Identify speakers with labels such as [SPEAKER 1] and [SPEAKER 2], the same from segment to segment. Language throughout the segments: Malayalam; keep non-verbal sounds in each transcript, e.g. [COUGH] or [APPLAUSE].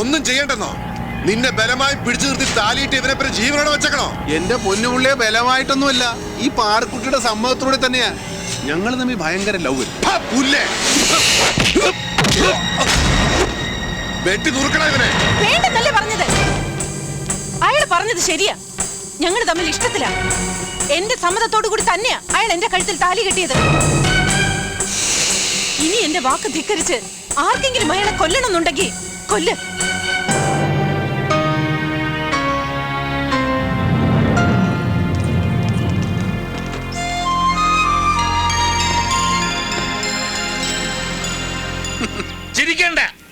[SPEAKER 1] ഒന്നും ചെയ്യണ്ട
[SPEAKER 2] ചെയ്യണ്ടെന്നോ? നിന്നെ ബലമായി പിടിച്ചു നിർത്തി താലിയിട്ട് ഇവനെ പിന്നെ ജീവനോടെ വെച്ചേക്കണോ?
[SPEAKER 3] എന്റെ പൊന്നുപുള്ളിയെ ബലമായിട്ടൊന്നുമല്ല. ഈ പാറക്കുട്ടിയുടെ സമ്മതത്തോടെ തന്നെയാ. ഞങ്ങൾ തമ്മിൽ ഭയങ്കര ലവ്.
[SPEAKER 2] പുല്ലേ? വെട്ടി നുറുക്കണ ഇവനെ.
[SPEAKER 1] വേണ്ടെന്നല്ലേ പറഞ്ഞത്? അയാൾ പറഞ്ഞത് ശരിയാ. ഞങ്ങൾ തമ്മിൽ ഇഷ്ടത്തിലാ. എന്റെ സമ്മതത്തോടു കൂടി തന്നെയാ അയാൾ എന്റെ കഴുത്തിൽ താലി കെട്ടിയത്. ഇനി എന്റെ വാക്ക് ധിക്കരിച്ച് ആർക്കെങ്കിലും അയാളെ കൊല്ലണമെന്നുണ്ടെങ്കിൽ കൊല്ല്.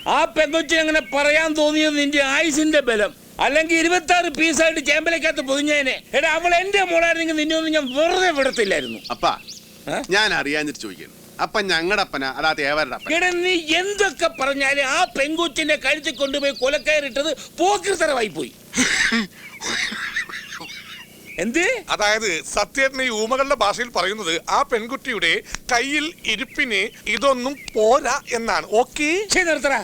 [SPEAKER 4] ആ പെങ്കൊച്ചി അങ്ങനെ പറയാൻ തോന്നിയത് നിന്റെ ആയുസിന്റെ ബലം. അല്ലെങ്കിൽ ഇരുപത്തി ആറ് പീസായിട്ട് ചേമ്പലക്കകത്ത് പൊതിഞ്ഞേനെ എടാ അവൾ എന്റെ മോളായിരുന്നെങ്കിൽ നിന്നെ ഒന്നും ഞാൻ വെറുതെ വിടത്തില്ലായിരുന്നു.
[SPEAKER 3] അപ്പാ ഞാൻ അറിയാഞ്ഞിട്ട് ചോദിക്കുന്നു. അപ്പൊ ഞങ്ങളുടെ അപ്പനാ അതാ തേവരുടെ അപ്പന
[SPEAKER 4] എടാ നീ എന്തൊക്കെ പറഞ്ഞാലും ആ പെങ്കൊച്ചിന്റെ കഴുത്തിൽ കൊണ്ടുപോയി കൊലക്കയറിട്ടത് പോക്കിർത്തരമായി പോയി. [LAUGHS] എന്ത്?
[SPEAKER 5] അതായത് സത്യത്തിന് ഈ ഊമകളുടെ ഭാഷയിൽ പറയുന്നത് ആ പെൺകുട്ടിയുടെ കയ്യിൽ ഇരിപ്പിന് ഇതൊന്നും പോരാ എന്നാണ്. ഓക്കെ?
[SPEAKER 4] ഛെ, നിർത്തടാ.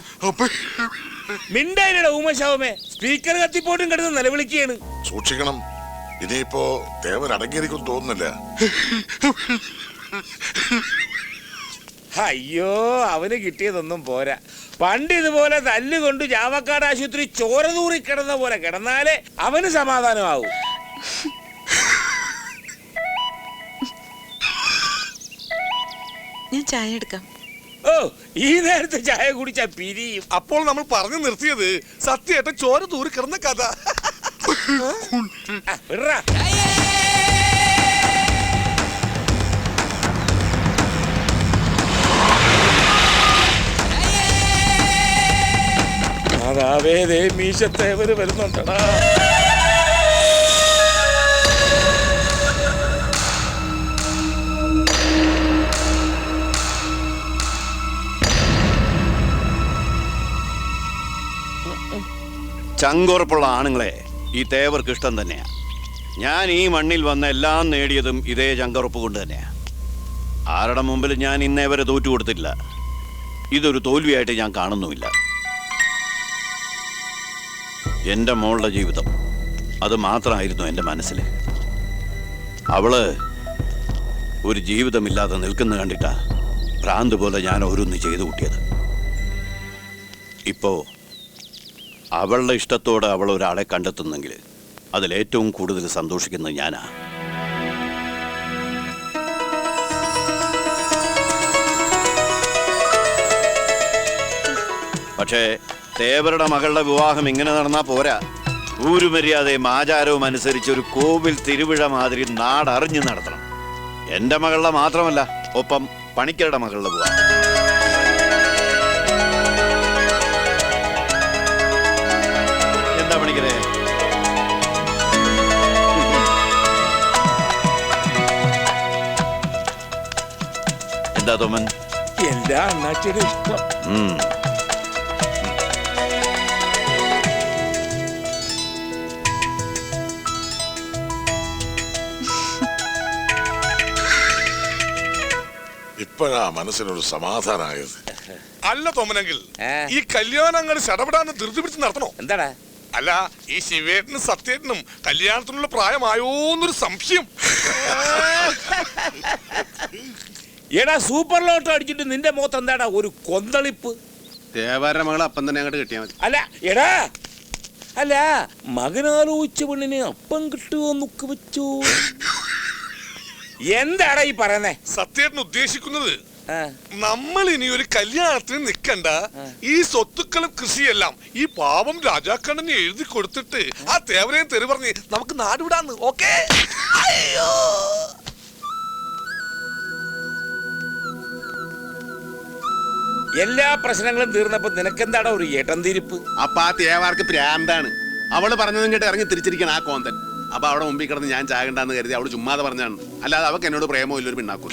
[SPEAKER 4] മിണ്ടായിരടാ ഊമശാവമേ. സ്പീക്കർ കത്തിപ്പോട്ടും കിടന്ന് നിലവിളിക്കുകയാണ്.
[SPEAKER 6] സൂക്ഷിക്കണം. ഇനിയിപ്പോ ദേവൻ അടങ്ങിയിരിക്കും തോന്നുന്നില്ല.
[SPEAKER 4] അയ്യോ അവന് കിട്ടിയതൊന്നും പോരാ. പണ്ട് ഇതുപോലെ തല്ലുകൊണ്ട് ചാവക്കാട് ആശുപത്രി ചോര തൂറി കിടന്ന പോലെ കിടന്നാലേ അവന് സമാധാനമാവും.
[SPEAKER 1] ഞാൻ ചായ എടുക്കാം.
[SPEAKER 4] ഓ ഈ നേരത്തെ ചായ കുടിച്ചാ പിരിയും.
[SPEAKER 5] അപ്പോൾ നമ്മൾ പറഞ്ഞു നിർത്തിയത് സത്യേട്ടൻ ചോര തൂറി കിടന്ന കഥ.
[SPEAKER 4] മാതാവേ ദേ മീശത്തേവര് വരുന്നുണ്ടടാ.
[SPEAKER 7] ചങ്കുറപ്പുള്ള ആണുങ്ങളെ ഈ തേവർക്ക് ഇഷ്ടം തന്നെയാ. ഞാൻ ഈ മണ്ണിൽ വന്ന എല്ലാം നേടിയതും ഇതേ ചങ്കുറപ്പ് കൊണ്ട് തന്നെയാ. ആരുടെ മുമ്പിൽ ഞാൻ ഇന്നേ വരെ തോറ്റു കൊടുത്തില്ല ഇതൊരു തോൽവിയായിട്ട് ഞാൻ കാണുന്നുമില്ല. എന്റെ മോളുടെ ജീവിതം അത് മാത്രമായിരുന്നു എന്റെ മനസ്സിൽ. അവൾ ഒരു ജീവിതമില്ലാതെ നിൽക്കുന്ന കണ്ടിട്ടാ ഭ്രാന്ത് പോലെ ഞാൻ ഓരോന്ന് ചെയ്തു കൂട്ടിയത്. ഇപ്പോ അവളുടെ ഇഷ്ടത്തോടെ അവൾ ഒരാളെ കണ്ടെത്തുന്നെങ്കിൽ അതിലേറ്റവും കൂടുതൽ സന്തോഷിക്കുന്നത് ഞാനാ. പക്ഷേ തേവരുടെ മകളുടെ വിവാഹം ഇങ്ങനെ നടന്നാ പോരാ. ഊരുമര്യാദയും ആചാരവും അനുസരിച്ച് ഒരു കോവിൽ തിരുവിഴ മാതിരി നാടറിഞ്ഞ് നടത്തണം. എന്റെ മകളുടെ മാത്രമല്ല ഒപ്പം പണിക്കരുടെ മകളുടെ വിവാഹം. എന്താ തോമൻ?
[SPEAKER 4] എല്ലാ അണ്ണാച്ചിയുടെ ഇഷ്ടം.
[SPEAKER 6] ഇപ്പോഴാ മനസ്സിനൊരു സമാധാനമായത്
[SPEAKER 5] അല്ല തോമനെങ്കിൽ? ഈ കല്യാണം അങ്ങനെ ചടപടാന്ന് ധൃതി പിടിച്ച് നടത്തണോ?
[SPEAKER 4] എന്താടാ?
[SPEAKER 5] അല്ല ഈ ശിവേട്ടനും സത്യേട്ടനും കല്യാണത്തിനുള്ള പ്രായമായോന്നൊരു സംശയം.
[SPEAKER 4] എടാ സൂപ്പർ ലോട്ടോ അടിച്ചിട്ട് നിന്റെ മുഖത്ത് എന്താടാ ഒരു കൊന്തളിപ്പ്?
[SPEAKER 3] തേവരുടെ മകൾ അപ്പം തന്നെ അങ്ങോട്ട് കിട്ടിയാൽ മതി.
[SPEAKER 4] അല്ല എടാ അല്ല മകനാലോചിച്ച പെണ്ണിന് അപ്പം കിട്ടുമോ എന്നൊക്കെ വെച്ചു? എന്താടാ ഈ പറയുന്നേ?
[SPEAKER 5] സത്യേട്ടൻ ഉദ്ദേശിക്കുന്നത്
[SPEAKER 4] ആ,
[SPEAKER 5] നമ്മൾ ഇനി ഒരു കല്യാണത്തിന് നിക്കണ്ട. ഈ സ്വത്തുക്കളും കൃഷിയെല്ലാം ഈ പാവം രാജാക്കണ്ണന് എഴുതി കൊടുത്തിട്ട് ആ തേവരെയും തെറി പറഞ്ഞ് നമുക്ക് നാടുവിടാന്ന് ഓക്കേ? അയ്യോ!
[SPEAKER 4] എല്ലാ പ്രശ്നങ്ങളും തീർന്നപ്പോ നിനക്കെന്താടാ ഒരു ഏട്ടന്തിരിപ്പ്
[SPEAKER 3] അപ്പൊ ആ തേവാർക്ക് പ്രാന്താണ്. അവൾ പറഞ്ഞതും കേട്ട് ഇറങ്ങി തിരിച്ചിരിക്കണം ആ കോന്തൻ. അപ്പൊ അവിടെ മുമ്പിൽ കിടന്ന് ഞാൻ ചാകണ്ടെന്ന് കരുതി അവൾ ചുമ്മാതെ പറഞ്ഞാണ് അല്ലാതെ അവക്ക് എന്നോട് പ്രേമോ ഇല്ലൊരു പിണ്ണാക്കും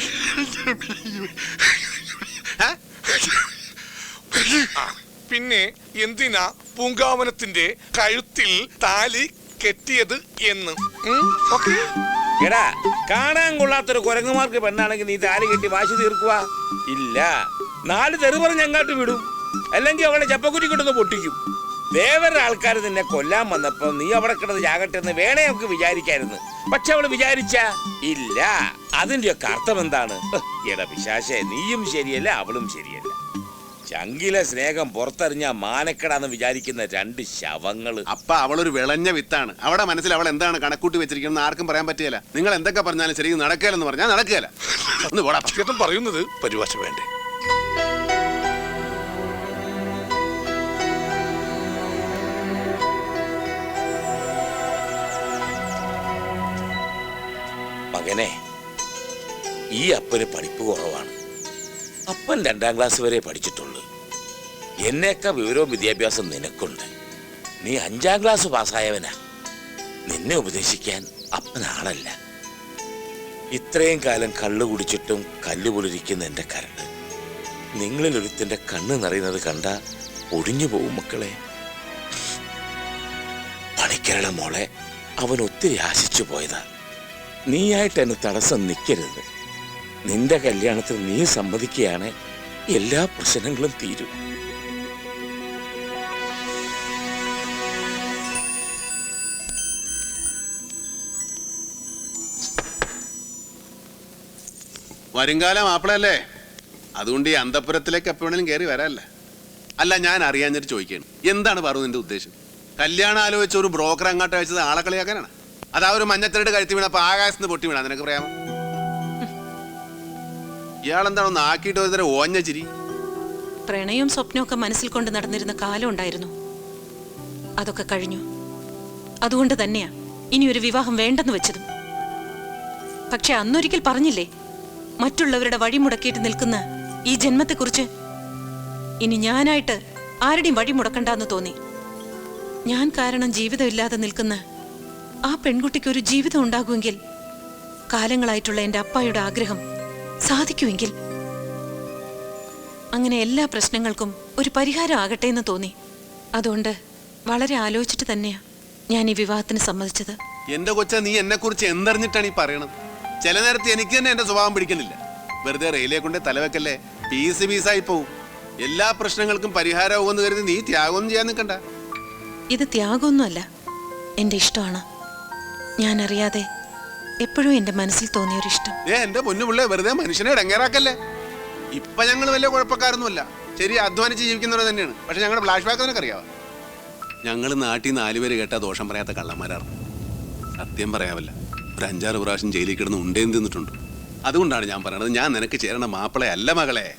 [SPEAKER 5] പിന്നെ എന്തിനാ പൂങ്കാവനത്തിന്റെ കഴുത്തിൽ താലി കെട്ടിയത് എന്ന്? ഉം, ഓക്കേ.
[SPEAKER 4] എടാ കാണാൻ കൊള്ളാത്തൊരു കുരങ്ങുമാർക്ക് പെണ്ണാണെങ്കിൽ നീ താലി കെട്ടി വാശി തീർക്കുക ഇല്ല. നാല് തെറി പറഞ്ഞ് അങ്ങാട്ട് വിടും. അല്ലെങ്കിൽ അവളെ ചപ്പക്കുറ്റി കിട്ടുന്ന പൊട്ടിക്കും. വേവര ആൾക്കാർ നിന്നെ കൊല്ലാൻ വന്നപ്പോ നീ അവിടെ കിടന്ന് ചാകട്ടെ എന്ന് വേണേ നമുക്ക് വിചാരിക്കായിരുന്നു. പക്ഷെ അവൾ വിചാരിച്ച ഇല്ല അതിന്റെയൊക്കെ അർത്ഥം എന്താണ്? എടാ പിശാശെ നീയും ശരിയല്ല അവളും ശരിയല്ല. ചങ്കിലെ സ്നേഹം പുറത്തറിഞ്ഞ മാനക്കടാന്ന് വിചാരിക്കുന്ന രണ്ട് ശവങ്ങൾ.
[SPEAKER 3] അപ്പ അവളൊരു വിളഞ്ഞ വിത്താണ്. അവിടെ മനസ്സിൽ അവൾ എന്താണ് കണക്കൂട്ടി വെച്ചിരിക്കുന്നത് ആർക്കും പറയാൻ പറ്റിയല്ല. നിങ്ങൾ എന്തൊക്കെ പറഞ്ഞാലും ശരി നടക്കലെന്ന് പറഞ്ഞാൽ നടക്കുകയല്ല. ഒന്ന് പോടാ.
[SPEAKER 5] ചേട്ടൻ പറയുന്നത് പരിഭാഷ വേണ്ടേ?
[SPEAKER 4] മകനെ ഈ അപ്പന് പഠിപ്പ് കുറവാണ്. അപ്പൻ രണ്ടാം ക്ലാസ് വരെ പഠിച്ചിട്ടുള്ളൂ. എന്നേക്കാ വിവരവും വിദ്യാഭ്യാസം നിനക്കുണ്ട്. നീ അഞ്ചാം ക്ലാസ് പാസ്സായവനാ. നിന്നെ ഉപദേശിക്കാൻ അപ്പൻ ആളല്ല ഇത്രയും കാലം കള്ളു കുടിച്ചിട്ടും കല്ല് പൊളിരിക്കുന്ന എന്റെ കരട്. നിങ്ങളിൽ ഒരുത്തിന്റെ കണ്ണ് നിറയുന്നത് കണ്ട ഒടിഞ്ഞു പോകും മക്കളെ. പണിക്കരുടെ മോളെ അവൻ ഒത്തിരി ആശിച്ചു പോയതാ. നീയായിട്ട് എന്നെ തടസ്സം നിൽക്കരുത് നിന്റെ കല്യാണത്തിന് നീ സമ്മതിക്കുകയാണ് എല്ലാ പ്രശ്നങ്ങളും തീരും.
[SPEAKER 3] വരുംകാലം മാപ്പിളല്ലേ അതുകൊണ്ട് ഈ അന്തപുരത്തിലേക്ക് എപ്പോഴെങ്കിലും കയറി വരാല്ലേ? അല്ല ഞാൻ അറിയാഞ്ഞിട്ട് ചോദിക്കുകയാണ് എന്താണ് പറഞ്ഞു നിന്റെ ഉദ്ദേശം? കല്യാണം ആലോചിച്ച ഒരു ബ്രോക്കർ അങ്ങോട്ട് അയച്ചത് ആളെ കളിയാക്കാനാണ്? അതാ ഒരു മഞ്ഞത്തിലിട്ട് കഴുത്തി വീണ അപ്പൊ ആകാശത്ത് പൊട്ടി വീണ. നിനക്ക് പറയാമോ ഇയാളെന്താണോ ആക്കിയിട്ട് ഒരു തരം ഓഞ്ഞ ചിരി?
[SPEAKER 1] പ്രണയവും സ്വപ്നവും ഒക്കെ മനസ്സിൽ കൊണ്ട് നടന്നിരുന്ന കാലം ഉണ്ടായിരുന്നു. അതൊക്കെ കഴിഞ്ഞു. അതുകൊണ്ട് തന്നെയാ ഇനി ഒരു വിവാഹം വേണ്ടെന്ന് വെച്ചതും. പക്ഷെ അന്നൊരിക്കൽ പറഞ്ഞില്ലേ മറ്റുള്ളവരുടെ വഴി മുടക്കിയിട്ട് നിൽക്കുന്ന ഈ ജന്മത്തെക്കുറിച്ച്? ഇനി ഞാനായിട്ട് ആരുടെയും വഴി മുടക്കണ്ടെന്ന് തോന്നി. ഞാൻ കാരണം ജീവിതമില്ലാതെ നിൽക്കുന്ന ആ പെൺകുട്ടിക്ക് ഒരു ജീവിതം ഉണ്ടാകുമെങ്കിൽ കാലങ്ങളായിട്ടുള്ള എന്റെ അപ്പായുടെ ആഗ്രഹം സാധിക്കുമെങ്കിൽ അങ്ങനെ എല്ലാ പ്രശ്നങ്ങൾക്കും ഒരു പരിഹാരം ആകട്ടെ എന്ന് തോന്നി. അതുകൊണ്ട് വളരെ ആലോചിച്ചിട്ട് തന്നെയാ ഞാൻ ഈ വിവാഹത്തിന് സമ്മതിച്ചത്.
[SPEAKER 3] എന്റെ കൊച്ച നീ എന്നെ കുറിച്ച് എന്തറിഞ്ഞിട്ടാണ് ഈ പറയണത്? ചില നേരത്തെ എനിക്ക് തന്നെ എന്റെ സ്വഭാവം പിടിക്കുന്നില്ല. വെറുതെ റെയിലേ കൊണ്ട് തലവെക്കല്ലേ? പീസ് പീസായി പോവും. എല്ലാ പ്രശ്നങ്ങൾക്കും പരിഹാരമാകുമെന്ന് കരുതി നീ ത്യാഗം ചെയ്യാൻ നിൽക്കണ്ട.
[SPEAKER 1] ഇത് ത്യാഗമൊന്നുമല്ല. എന്റെ ഇഷ്ടമാണ്. ഞാൻ അറിയാതെ എപ്പോഴും എന്റെ മനസ്സിൽ തോന്നിയൊരു ഇഷ്ടം
[SPEAKER 3] ഏ എന്റെ പൊന്നു പിള്ളേ വെറുതെ മനുഷ്യനെ ഇടങ്ങേറാക്കല്ലേ? ഇപ്പൊ ഞങ്ങൾ വലിയ കുഴപ്പക്കാരൊന്നുമല്ല. ശരി അധ്വാനിച്ച് ജീവിക്കുന്നവർ തന്നെയാണ്. പക്ഷെ ഞങ്ങളുടെ ഫ്ലാഷ് ബാക്ക് നിനക്ക് അറിയാവോ? ഞങ്ങൾ നാട്ടിൽ നിന്ന് നാലുപേര് കേട്ടാ ദോഷം പറയാത്ത കള്ളന്മാരാണ്. സത്യം പറയാവല്ല. ഒരു അഞ്ചാറ് പ്രാവശ്യം ജയിലിൽ കിടന്ന് ഉണ്ടേന്ന് തിന്നിട്ടുണ്ട്. അതുകൊണ്ടാണ് ഞാൻ പറയുന്നത് ഞാൻ നിനക്ക് ചേരണ മാപ്പിളെ അല്ല മകളെ.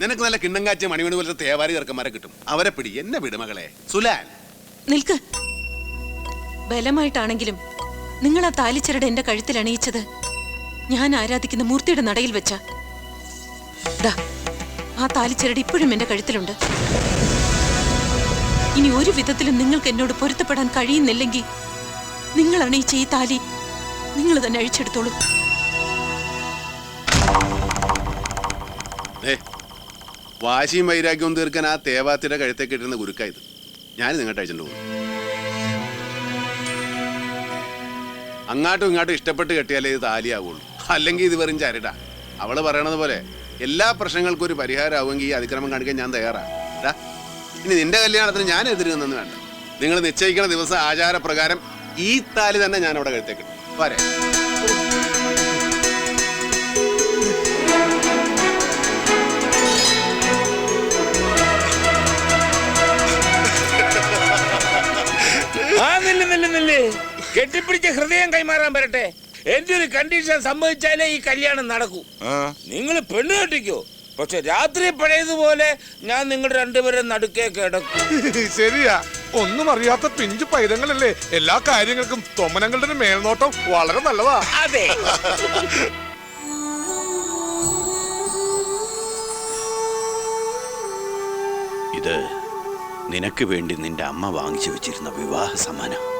[SPEAKER 3] നിനക്ക് നല്ല കിണ്ണം കാച്ച മണിമണി പോലത്തെ തേവാരി ചെറുക്കന്മാരെ കിട്ടും. അവരെ പിടി. എന്നെ വിട് മകളെ. സുലാൻ
[SPEAKER 1] നിൽക്ക്. ബലമായിട്ടാണെങ്കിലും നിങ്ങൾ ആ താലിച്ചരട് എന്റെ കഴുത്തിൽ അണിയിച്ചത്. ഞാൻ ആരാധിക്കുന്ന മൂർത്തിയുടെ നടയിൽ വെച്ച. ആ താലിച്ചരട് ഇപ്പോഴും എന്റെ കഴുത്തിലുണ്ട്. ഇനി ഒരു വിധത്തിലും നിങ്ങൾക്ക് എന്നോട് പൊരുത്തപ്പെടാൻ കഴിയുന്നില്ലെങ്കിൽ നിങ്ങൾ അണിയിച്ച ഈ താലി നിങ്ങൾ തന്നെ അഴിച്ചെടുത്തോളൂ.
[SPEAKER 3] വാശിയും വൈരാഗ്യവും തീർക്കാൻ ആ തേവാത്തിയുടെ കഴുത്തേക്ക് ഇട്ടിരുന്ന ഗുരുക്കായത് ഞാൻ നിങ്ങോട്ട് അയച്ചിട്ടുണ്ട്. പോകും അങ്ങാട്ടും ഇങ്ങാട്ടും ഇഷ്ടപ്പെട്ട് കെട്ടിയാലേ ഇത് താലിയാവുള്ളൂ. അല്ലെങ്കിൽ ഇത് വെറും ചരടാ. അവൾ പറയണത് പോലെ എല്ലാ പ്രശ്നങ്ങൾക്കും ഒരു പരിഹാരമാവുമെങ്കിൽ ഈ അതിക്രമം കാണിക്കാൻ ഞാൻ തയ്യാറാ. ഇനി നിന്റെ കല്യാണത്തിന് ഞാൻ എതിര് വേണ്ട. നിങ്ങൾ നിശ്ചയിക്കുന്ന ദിവസം ആചാരപ്രകാരം ഈ താലി തന്നെ ഞാൻ അവിടെ കഴുത്തേക്കിട്ടു വരെ
[SPEAKER 4] ആ നില്ല് നില്ല് കെട്ടിപ്പിടിച്ച ഹൃദയം കൈമാറാൻ വരട്ടെ. എന്റെ ഒരു കണ്ടീഷൻ സംഭവിച്ചാലേ ഈ കല്യാണം നടക്കൂ. നിങ്ങൾ പെണ്ണ് കെട്ടിക്കോ. പക്ഷെ രാത്രി പഴയതുപോലെ ഞാൻ നിങ്ങൾ രണ്ടുപേരും നടുക്കേ കിടക്കും. [LAUGHS]
[SPEAKER 5] ശരിയാ. ഒന്നും അറിയാത്ത പിഞ്ചു പൈതങ്ങളല്ലേ എല്ലാ കാര്യങ്ങൾക്കും തൊമ്മനങ്ങളുടെ മേൽനോട്ടം വളരെ നല്ലതാ.
[SPEAKER 4] അതെ.
[SPEAKER 7] ഇത് നിനക്ക് വേണ്ടി നിന്റെ അമ്മ വാങ്ങിച്ചു വെച്ചിരുന്ന വിവാഹ സമ്മാനം.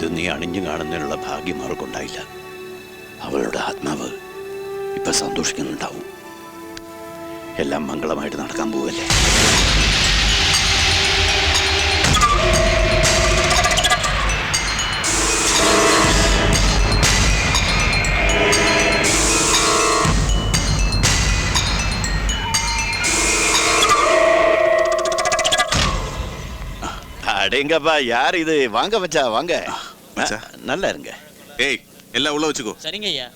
[SPEAKER 7] ഇത് നീ അണിഞ്ഞു കാണുന്നതിനുള്ള ഭാഗ്യം അവർക്കുണ്ടായില്ല അവളുടെ ആത്മാവ് ഇപ്പം സന്തോഷിക്കുന്നുണ്ടാവും. എല്ലാം മംഗളമായിട്ട് നടക്കാൻ പോവല്ലേ? அடேங்கப்பா யார் இது வாங்க வச்சா வாங்க நல்லா இருங்க
[SPEAKER 8] ஏய் எல்லாம் உள்ள வச்சுக்கோ
[SPEAKER 9] சரிங்க ஐயா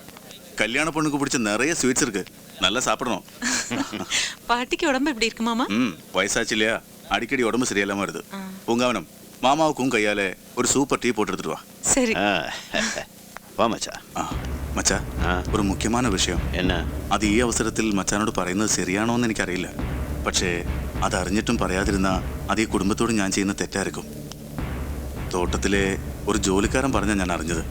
[SPEAKER 8] கல்யாண பொண்ணுக்கு பிடிச்ச நிறைய ஸ்வீட்ஸ் இருக்கு நல்லா சாப்பிடணும்
[SPEAKER 1] பாட்டிக்கு உடம்பு எப்படி இருக்கு மாமா
[SPEAKER 8] ம் வயசாச்சு இல்லையா அடிக்கடி உடம்பு சரியில்லாம வருது பூங்காவனம் மாமாவுக்கும் கையால ஒரு சூப்பர் டீ போட்டு எடுத்துட்டு வா
[SPEAKER 1] சரி
[SPEAKER 7] வா വാ മച്ചാ
[SPEAKER 8] മച്ചാ ഒരു മുഖ്യமான വിഷയം
[SPEAKER 7] എന്നാ
[SPEAKER 8] അത് ഈ അവസരത്തിൽ മച്ചാനോട് പറയുന്നത് ശരിയാണോ എന്ന് എനിക്കറിയില്ല പക്ഷേ അതറിഞ്ഞിട്ടും പറയാതിരുന്ന അത് ഈ കുടുംബത്തോട് ഞാൻ ചെയ്യുന്ന തെറ്റായിരിക്കും തോട്ടത്തിലെ ഒരു ജോലിക്കാരൻ പറഞ്ഞാൽ ഞാൻ അറിഞ്ഞത്.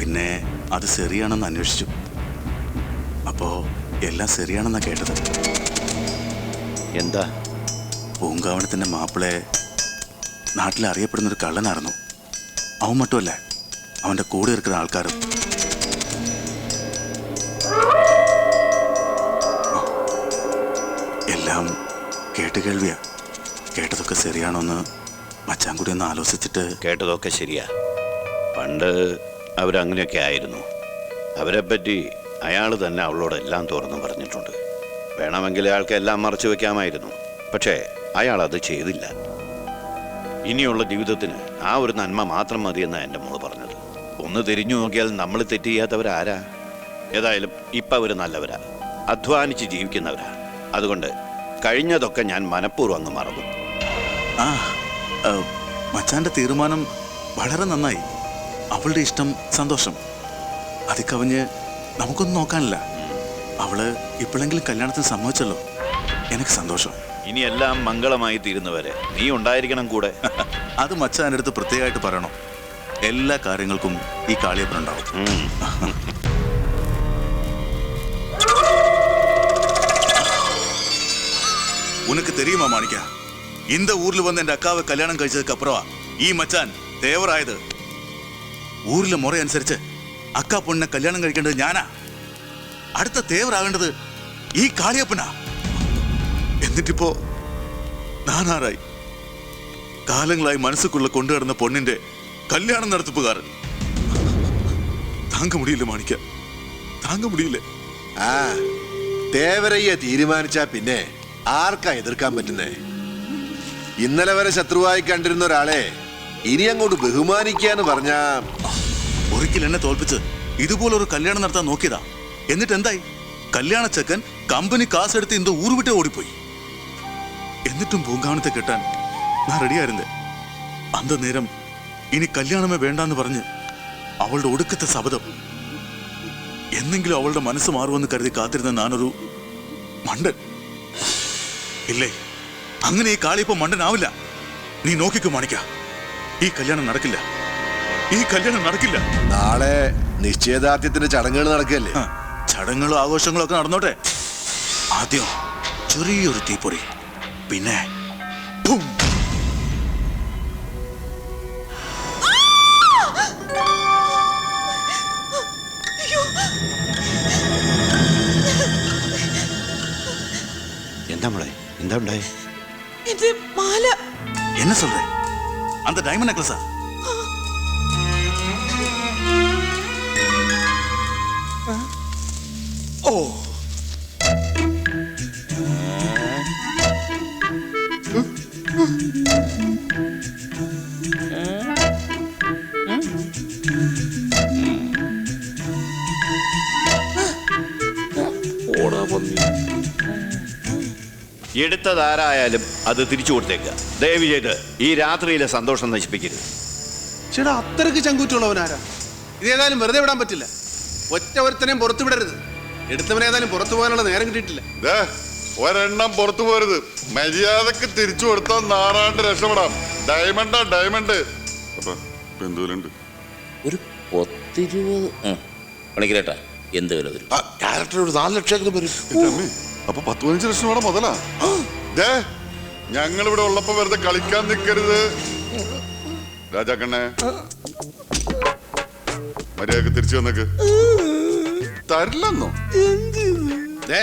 [SPEAKER 8] പിന്നെ അത് ശരിയാണെന്ന് അന്വേഷിച്ചു. അപ്പോ എല്ലാം ശരിയാണെന്നാ കേട്ടത്.
[SPEAKER 7] എന്താ?
[SPEAKER 8] പൂങ്കാവനത്തിന്റെ മാപ്പിളെ നാട്ടിൽ അറിയപ്പെടുന്ന ഒരു കള്ളനായിരുന്നു. അവൻ മട്ടുമല്ല അവന്റെ കൂടെ ഇരിക്കുന്ന ആൾക്കാരും. എല്ലാം കേട്ട് കേൾവിയാ. കേട്ടതൊക്കെ ശരിയാണോന്ന് മച്ചാൻ കൂടി ഒന്ന് ആലോചിച്ചിട്ട്
[SPEAKER 7] കേട്ടതൊക്കെ ശരിയാ. പണ്ട് അവരങ്ങനെയൊക്കെ ആയിരുന്നു. അവരെപ്പറ്റി അയാൾ തന്നെ അവളോട് എല്ലാം തുറന്നു പറഞ്ഞിട്ടുണ്ട്. വേണമെങ്കിൽ അയാൾക്ക് എല്ലാം മറച്ചു വെക്കാമായിരുന്നു. പക്ഷേ അയാൾ അത് ചെയ്തില്ല. ഇനിയുള്ള ജീവിതത്തിന് ആ ഒരു നന്മ മാത്രം മതിയെന്നാണ് എന്റെ മോൾ പറഞ്ഞത്. ഒന്ന് തിരിഞ്ഞു നോക്കിയാൽ നമ്മൾ തെറ്റ് ചെയ്യാത്തവരാരാ? ഏതായാലും ഇപ്പം അവർ നല്ലവരാ. അധ്വാനിച്ച് ജീവിക്കുന്നവരാ. അതുകൊണ്ട് കഴിഞ്ഞതൊക്കെ ഞാൻ മനഃപൂർവം അങ്ങ് മറന്നു.
[SPEAKER 8] ആ ആ, മച്ചാന്റെ തീരുമാനം വളരെ നന്നായി. അവളുടെ ഇഷ്ടം സന്തോഷം. അതിക്കവിഞ്ഞ് നമുക്കൊന്നും നോക്കാനില്ല. അവൾ ഇപ്പോഴെങ്കിലും കല്യാണത്തിന് സമ്മതിച്ചല്ലോ. എനിക്ക് സന്തോഷം.
[SPEAKER 7] ഇനി എല്ലാം മംഗളമായി തീരുന്നവരെ. നീ ഉണ്ടായിരിക്കണം കൂടെ. [LAUGHS]
[SPEAKER 8] അത് മച്ചാന്റെ അടുത്ത് പ്രത്യേകമായിട്ട് പറയണോ. എല്ലാ കാര്യങ്ങൾക്കും ഈ കാളിയപ്പനുണ്ടാവും [LAUGHS] ഉനക്ക് തെരിയുമോ മാണിക്ക? இந்த ஊர்ல வந்து என் அக்காவை கல்யாணம் கழிச்சதுக்கு அப்புறம் ஈ மச்சான் தேவராயது ഊരിലെ മുറ അനുസരിച്ച് അക്ക പൊണ്ണിനെ കല്യാണം കഴിക്കേണ്ടത് ഞാനാ. അടുത്ത തേവറാകേണ്ടത് ഈ കാളിയപ്പനാ. എന്നിട്ടിപ്പോ നാനാറായി കാലങ്ങളായി മനസ്സുക്കുള്ള കൊണ്ടുനടന്ന പൊണ്ണിന്റെ കല്യാണം നടത്തിപ്പുകാരൻ. താങ്ക മുടിയില്ല മാണിക്ക? താങ്ക മുടിയില്ല?
[SPEAKER 2] ആ തേവരയ്യ തീരുമാനിച്ചാ പിന്നെ ആർക്കാ എതിർക്കാൻ പറ്റുന്നേ? ഇന്നലെ വരെ ശത്രുവായി കണ്ടിരുന്ന ഒരാളെ ഇനി അങ്ങോട്ട് ബഹുമാനിക്കാന്ന് പറഞ്ഞ
[SPEAKER 8] ഒരിക്കൽ എന്നെ തോൽപ്പിച്ച് ഇതുപോലെ ഒരു കല്യാണം നടത്താൻ നോക്കിയതാ. എന്നിട്ട് എന്തായി? കല്യാണ ചെക്കൻ കമ്പനി കാസെടുത്ത് ഇന്ത് ഊർ വിട്ടേ ഓടിപ്പോയി. എന്നിട്ടും പൂങ്കാവനത്തെ കെട്ടാൻ ഞാൻ റെഡിയായിരുന്നേ അന്ത നേരം ഇനി കല്യാണമേ വേണ്ടാന്ന് പറഞ്ഞ് അവളുടെ ഒടുക്കത്തെ ശബദം എന്നെങ്കിലും അവളുടെ മനസ്സ് മാറുമെന്ന് കരുതി കാത്തിരുന്ന ഞാനൊരു മണ്ടൻ. ഇല്ലേ? അങ്ങനെ ഈ കാളിയപ്പോ മണ്ടനാവില്ല. നീ നോക്കിക്കോ മാണിക്ക. ഈ കല്യാണം നടക്കില്ല. ഈ കല്യാണം നടക്കില്ല.
[SPEAKER 2] നാളെ നിശ്ചയദാർഢ്യത്തിന്റെ ചടങ്ങുകൾ നടക്കുകയല്ലേ?
[SPEAKER 8] ആ, ചടങ്ങുകളും ആഘോഷങ്ങളും ഒക്കെ നടന്നോട്ടെ. ആദ്യം ചെറിയൊരു തീപ്പൊറി പിന്നെ.
[SPEAKER 7] എന്താ മോളെ? എന്താ ഉണ്ടായി?
[SPEAKER 1] மாலை.
[SPEAKER 8] என்ன சொல்ற? அந்த டைமண்ட் நெக்லஸா
[SPEAKER 5] ஓ. Huh?
[SPEAKER 7] എടുത്തതാരായാലും അത് തിരിച്ചു കൊടുത്തേക്കുക ദയവ് ചെയ്ത് ഈ രാത്രിയിലെ സന്തോഷം നശിപ്പിക്കരുത്.
[SPEAKER 3] ചേട്ടാ അത്രയ്ക്ക് ചങ്കൂറ്റുള്ളവനാരാ ഇത് ഏതായാലും വെറുതെ വിടാൻ പറ്റില്ല. ഒറ്റ ഒരുത്തനെയും പുറത്തു വിടരുത്. എടുത്തവനെ ഏതായാലും പുറത്തു പോകാനുള്ള നേരം കിട്ടിയിട്ടില്ല.
[SPEAKER 6] ദേ, ഒരെണ്ണം പുറത്തു പോരുത് മര്യാദയ്ക്ക് തിരിച്ചു കൊടുത്താൽ നാറാണ്ട് രക്ഷപ്പെടാം. ഡയമണ്ടാ ഡയമണ്ട്. അപ്പൊ
[SPEAKER 4] ഒരു പത്തിരുപത് പണിക്കരേട്ടാ എന്ത് വില വരും?
[SPEAKER 6] ക്യാരക്ടർ ഒരു നാല് ലക്ഷം വരും. അപ്പൊ പത്ത് പതിനഞ്ച് ലക്ഷം വേണം മുതലാ? ദേ ഞങ്ങൾ ഇവിടെ ഉള്ളപ്പോ വെറുതെ കളിക്കാൻ നിൽക്കരുത് രാജാക്കണ്ണേ മര്യാദയ്ക്ക് തിരിച്ചു വന്നേക്ക്. തരില്ലെന്നോ?
[SPEAKER 3] ദേ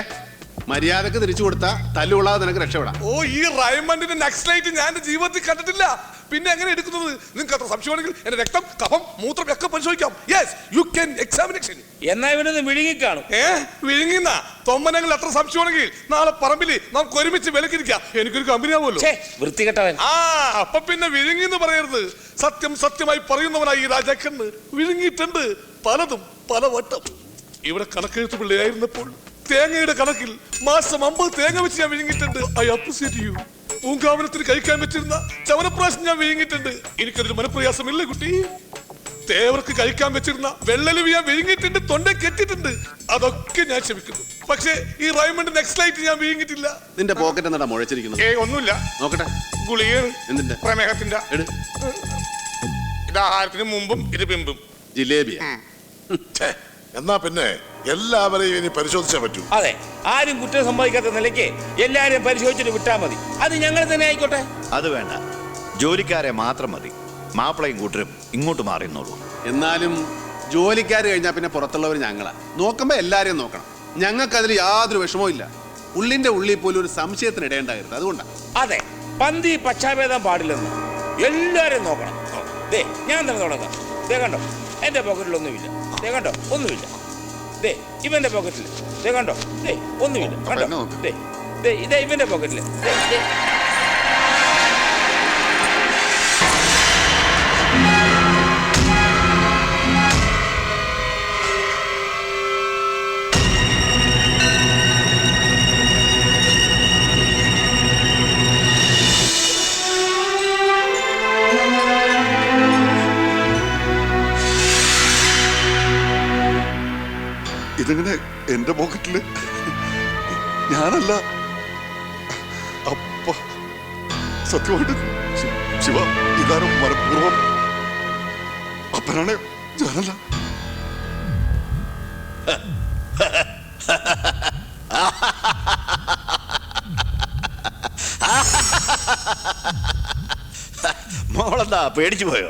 [SPEAKER 3] മര്യാദയ്ക്ക് തിരിച്ചു കൊടുത്താ തല്ലുകൊള്ളാതെ നിനക്ക് രക്ഷപ്പെടാം.
[SPEAKER 5] ഓ ഈ റൈമണ്ടിന്റെ ലൈറ്റ് ഞാൻ എന്റെ ജീവിതത്തിൽ കണ്ടിട്ടില്ല. പിന്നെ എങ്ങനെ എടുക്കുന്നത്? നിങ്ങൾക്ക് അത്ര സംശയമാണെങ്കിൽ എന്റെ രക്തം കഫം മൂത്രം ഒക്കെ പരിശോധിക്കാം യെസ് യു ക്യാൻ എക്സാമിനേഷൻ
[SPEAKER 4] എന്നാ ഇവനെ വിഴുങ്ങി കാണും.
[SPEAKER 5] ഏ വിഴുങ്ങിന്ന? തൊമ്മനങ്ങൾ അത്ര സംശയമാണെങ്കിൽ നാളെ പറമ്പിൽ നമുക്ക് ഒരുമിച്ച് വിലക്കിരിക്കാം. എനിക്കൊരു കമ്പനി ആവുമല്ലോ.
[SPEAKER 4] വൃത്തികെട്ടവൻ.
[SPEAKER 5] ആ അപ്പൊ പിന്നെ വിഴുങ്ങി എന്ന് പറയരുത്. സത്യം സത്യമായി പറയുന്നവനായി ഈ രാജാക്കന്ന് വിഴുങ്ങിയിട്ടുണ്ട്. പലതും പല വട്ടം ഇവിടെ കണക്കെഴുത്ത് പിള്ളയായിരുന്നപ്പോൾ തേങ്ങയുടെ കണക്കിൽ മാസം അമ്പത് തേങ്ങ വെച്ച് ഞാൻ വിഴുങ്ങിയിട്ടുണ്ട്. ഐ അപ്രിസിയേറ്റ് യു പൂങ്കാവനത്തിന് കഴിക്കാൻ പറ്റിരുന്ന ചവനപ്രാശം ഞാൻ വിഴുങ്ങിയിട്ടുണ്ട്. എനിക്കതൊരു മനപ്രയാസമില്ല കുട്ടി. തേവർക്ക് കഴിക്കാൻ വെച്ചിരുന്ന വെള്ളലുവി ഞാൻ വിഴുങ്ങിയിട്ടുണ്ട് തൊണ്ട കെട്ടിട്ടുണ്ട് അതൊക്കെ ഞാൻ ക്ഷമിക്കുന്നു. പക്ഷേ ഈ റൈമണ്ട് നെക്സ്റ്റ് ലൈറ്റ് ഞാൻ വിഴുങ്ങിയിട്ടില്ല.
[SPEAKER 3] നിന്റെ പോക്കറ്റ് എന്താ മുഴച്ചിരിക്കുന്നത്?
[SPEAKER 5] ഏ ഒന്നുമില്ല.
[SPEAKER 3] നോക്കട്ടെ.
[SPEAKER 5] ഗുളിയ
[SPEAKER 3] എന്തിന്റെ?
[SPEAKER 5] പ്രമേഹത്തിന്റെ
[SPEAKER 3] എട്.
[SPEAKER 5] ഇത് ആഹാരത്തിന് മുമ്പും ഇത് പിമ്പും.
[SPEAKER 3] ജിലേബിയ.
[SPEAKER 2] എന്നാ പിന്നെ? എല്ലാവരെയും ഇനി പരിശോധിച്ചേ പറ്റൂ.
[SPEAKER 4] അതെ ആരും കുറ്റം സമ്മതിക്കാത്ത നിലയ്ക്ക് എല്ലാരെയും പരിശോധിച്ചിട്ട് വിട്ടാ മതി. അത് ഞങ്ങൾ തന്നെ ആയിക്കോട്ടെ?
[SPEAKER 7] അത് വേണ്ട. ജോലിക്കാരെ മാത്രം മതി. മാപ്പിളയും കൂട്ടരും ഇങ്ങോട്ട് മാറിയെന്നുള്ളൂ
[SPEAKER 3] എന്നാലും ജോലിക്കാർ കഴിഞ്ഞാൽ പിന്നെ പുറത്തുള്ളവർ ഞങ്ങളാ. നോക്കുമ്പോൾ എല്ലാരെയും നോക്കണം. ഞങ്ങൾക്ക് അതിൽ യാതൊരു വിഷമവും ഇല്ല. ഉള്ളിന്റെ ഉള്ളിൽ പോലും ഒരു സംശയത്തിന് ഇടയുണ്ടാകരുത്. അതുകൊണ്ടാണ്
[SPEAKER 4] അതെ പന്തി പക്ഷാഭേദം പാടില്ലെന്ന് എല്ലാരും നോക്കണം. ദേ ഞാൻ തന്നെ തുടങ്ങാം. ദേ കണ്ടോ എന്റെ പോക്കറ്റിൽ ഒന്നുമില്ല. ദേ കണ്ടോ ഒന്നുമില്ല. ദേ ഇവന്റെ പോക്കറ്റിൽ ദേ കണ്ടോ? ദേ ഒന്നുമില്ല. കണ്ടോ? ദേ ദേ ഇതേ ഇവന്റെ പോക്കറ്റിൽ ദേ ദേ.
[SPEAKER 6] സത്യമായിട്ട് ശിവ ഇതാരും മനഃപൂർവം അപ്പനാണ്. ഞാനല്ല.
[SPEAKER 7] മോളെന്താ പേടിച്ചു പോയോ?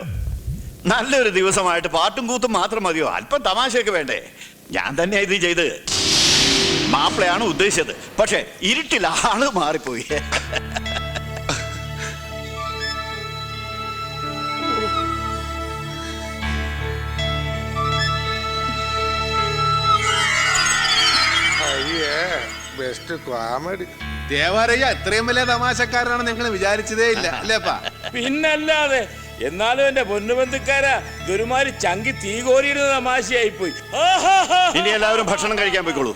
[SPEAKER 7] നല്ലൊരു ദിവസമായിട്ട് പാട്ടും കൂത്തും മാത്രം മതിയോ? അല്പം തമാശയൊക്കെ വേണ്ടേ? ഞാൻ തന്നെയാ ഇത് ചെയ്ത്. മാപ്പിളയാണ് ഉദ്ദേശിച്ചത്. പക്ഷെ ഇരുട്ടിൽ ആൾ മാറിപ്പോയി.
[SPEAKER 5] ബെസ്റ്റ് കോമഡി
[SPEAKER 3] ദേവാരയ്യ ഇത്രയും വലിയ തമാശക്കാരനാണെന്ന് ഞങ്ങൾ വിചാരിച്ചതേ ഇല്ല അല്ലേപ്പാ
[SPEAKER 4] പിന്നല്ലാതെ എന്നാലും എന്റെ പൊന്നുബന്ധുക്കാരാ ഇതൊരുമാതിരി ചങ്കി തീ കോരിയിരുന്ന തമാശയായി പോയി
[SPEAKER 7] ഇനി എല്ലാവരും ഭക്ഷണം കഴിക്കാൻ പോയിക്കോളൂ.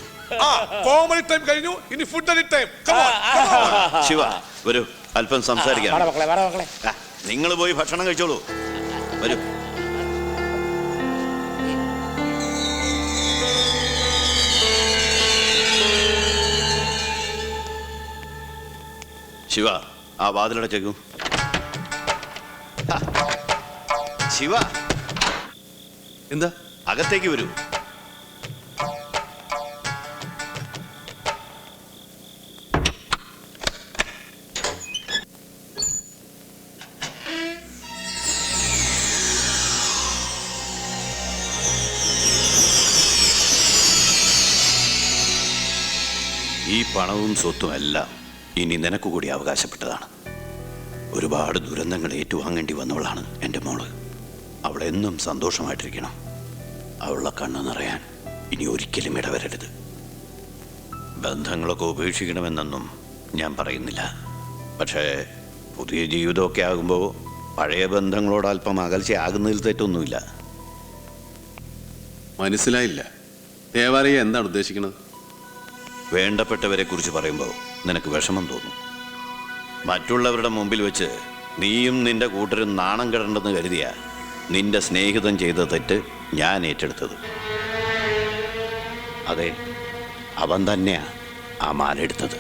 [SPEAKER 5] ആ കോമഡി ടൈം കഴിഞ്ഞു ഇനി ഫുഡ് ടൈം
[SPEAKER 7] ശിവ വരൂ അല്പം സംസാരിക്കാം.
[SPEAKER 4] മക്കളെ വേറെ മക്കളെ
[SPEAKER 7] നിങ്ങൾ പോയി ഭക്ഷണം കഴിച്ചോളൂ. വരൂ. ശിവ ആ വാതിലടച്ചേക്കൂ. ശിവ.
[SPEAKER 3] എന്താ?
[SPEAKER 7] അകത്തേക്ക് വരൂ. ഈ പണവും സ്വത്തും എല്ലാം ഇനി നിനക്ക് കൂടി അവകാശപ്പെട്ടതാണ്. ഒരുപാട് ദുരന്തങ്ങൾ ഏറ്റുവാങ്ങേണ്ടി വന്നവളാണ് എന്റെ മോൾ. അവളെന്നും സന്തോഷമായിട്ടിരിക്കണം. അവളുടെ കണ്ണ് നിറയാൻ ഇനി ഒരിക്കലും ഇടവരരുത്. ബന്ധങ്ങളൊക്കെ ഉപേക്ഷിക്കണമെന്നൊന്നും ഞാൻ പറയുന്നില്ല. പക്ഷേ പുതിയ ജീവിതമൊക്കെ ആകുമ്പോൾ പഴയ ബന്ധങ്ങളോട് അല്പം അകൽച്ചയാകുന്നതിൽ തെറ്റൊന്നുമില്ല.
[SPEAKER 3] മനസ്സിലായില്ല. ദേവാലയ എന്താണ് ഉദ്ദേശിക്കുന്നത്
[SPEAKER 7] വേണ്ടപ്പെട്ടവരെ കുറിച്ച് പറയുമ്പോൾ നിനക്ക് വിഷമം തോന്നും. മറ്റുള്ളവരുടെ മുമ്പിൽ വെച്ച് നീയും നിന്റെ കൂട്ടരും നാണം കെടണ്ടെന്ന് കരുതിയ നിന്റെ സ്നേഹിതം ചെയ്ത തെറ്റ് ഞാൻ ഏറ്റെടുത്തത്. അതെ അവൻ തന്നെയാ ആ മാലെടുത്തത്